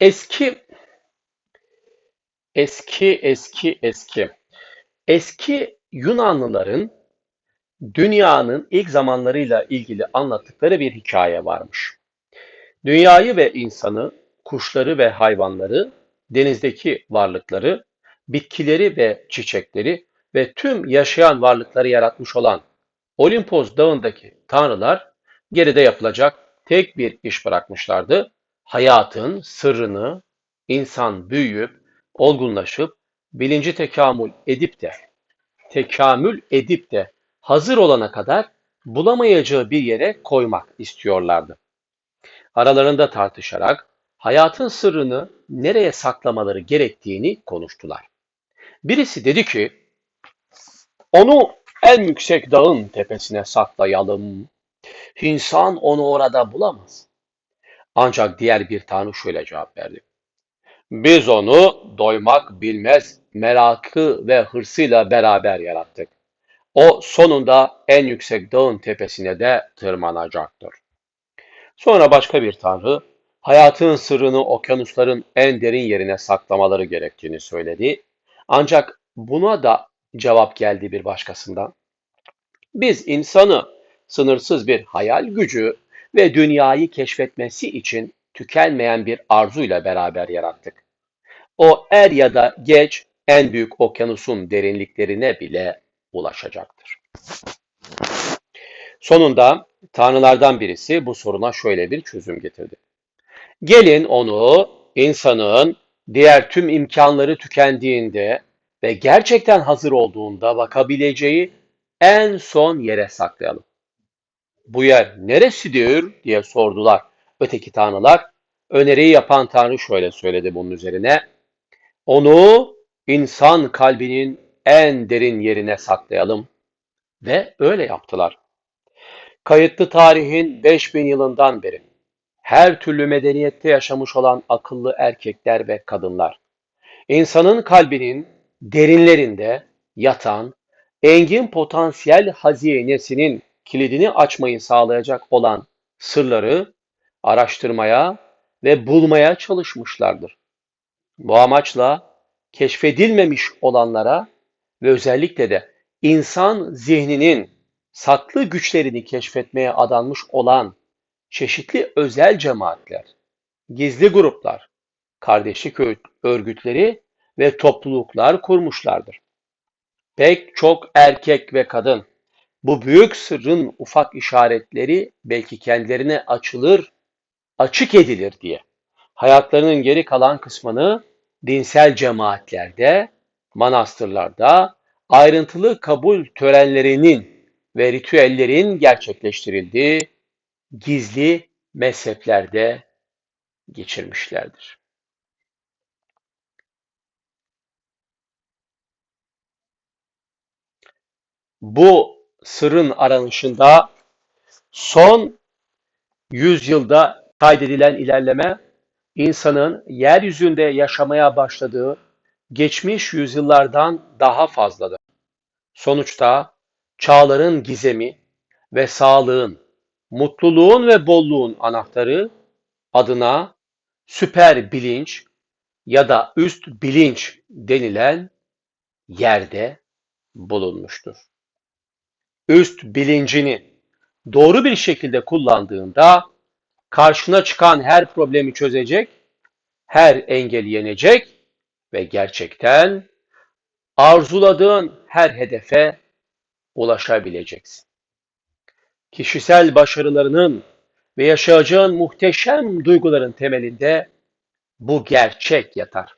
Eski, eski, eski, eski. Eski Yunanlıların dünyanın ilk zamanlarıyla ilgili anlattıkları bir hikaye varmış. Dünyayı ve insanı, kuşları ve hayvanları, denizdeki varlıkları, bitkileri ve çiçekleri ve tüm yaşayan varlıkları yaratmış olan Olimpos dağındaki tanrılar geride yapılacak tek bir iş bırakmışlardı. Hayatın sırrını insan büyüyüp, olgunlaşıp, bilinci tekamül edip de, tekamül edip de hazır olana kadar bulamayacağı bir yere koymak istiyorlardı. Aralarında tartışarak hayatın sırrını nereye saklamaları gerektiğini konuştular. Birisi dedi ki, onu en yüksek dağın tepesine saklayalım. İnsan onu orada bulamaz. Ancak diğer bir tanrı şöyle cevap verdi. Biz onu doymak bilmez merakı ve hırsıyla beraber yarattık. O sonunda en yüksek dağın tepesine de tırmanacaktır. Sonra başka bir tanrı hayatın sırrını okyanusların en derin yerine saklamaları gerektiğini söyledi. Ancak buna da cevap geldi bir başkasından. Biz insanı sınırsız bir hayal gücü ve dünyayı keşfetmesi için tükenmeyen bir arzuyla beraber yarattık. O er ya da geç en büyük okyanusun derinliklerine bile ulaşacaktır. Sonunda tanrılardan birisi bu soruna şöyle bir çözüm getirdi. Gelin onu insanın diğer tüm imkanları tükendiğinde ve gerçekten hazır olduğunda bakabileceği en son yere saklayalım. Bu yer neresidir diye sordular öteki tanrılar. Öneriyi yapan tanrı şöyle söyledi bunun üzerine. Onu insan kalbinin en derin yerine saklayalım. Ve öyle yaptılar. Kayıtlı tarihin 5000 yılından beri her türlü medeniyette yaşamış olan akıllı erkekler ve kadınlar, insanın kalbinin derinlerinde yatan engin potansiyel hazinesinin kilidini açmayı sağlayacak olan sırları araştırmaya ve bulmaya çalışmışlardır. Bu amaçla keşfedilmemiş olanlara ve özellikle de insan zihninin saklı güçlerini keşfetmeye adanmış olan çeşitli özel cemaatler, gizli gruplar, kardeşlik örgütleri ve topluluklar kurmuşlardır. Pek çok erkek ve kadın bu büyük sırrın ufak işaretleri belki kendilerine açılır, açık edilir diye hayatlarının geri kalan kısmını dinsel cemaatlerde, manastırlarda ayrıntılı kabul törenlerinin ve ritüellerin gerçekleştirildiği gizli mezheplerde geçirmişlerdir. Bu sırrın aranışında son yüzyılda kaydedilen ilerleme insanın yeryüzünde yaşamaya başladığı geçmiş yüzyıllardan daha fazladır. Sonuçta çağların gizemi ve sağlığın, mutluluğun ve bolluğun anahtarı adına süper bilinç ya da üst bilinç denilen yerde bulunmuştur. Üst bilincini doğru bir şekilde kullandığında karşına çıkan her problemi çözecek, her engeli yenecek ve gerçekten arzuladığın her hedefe ulaşabileceksin. Kişisel başarılarının ve yaşayacağın muhteşem duyguların temelinde bu gerçek yatar.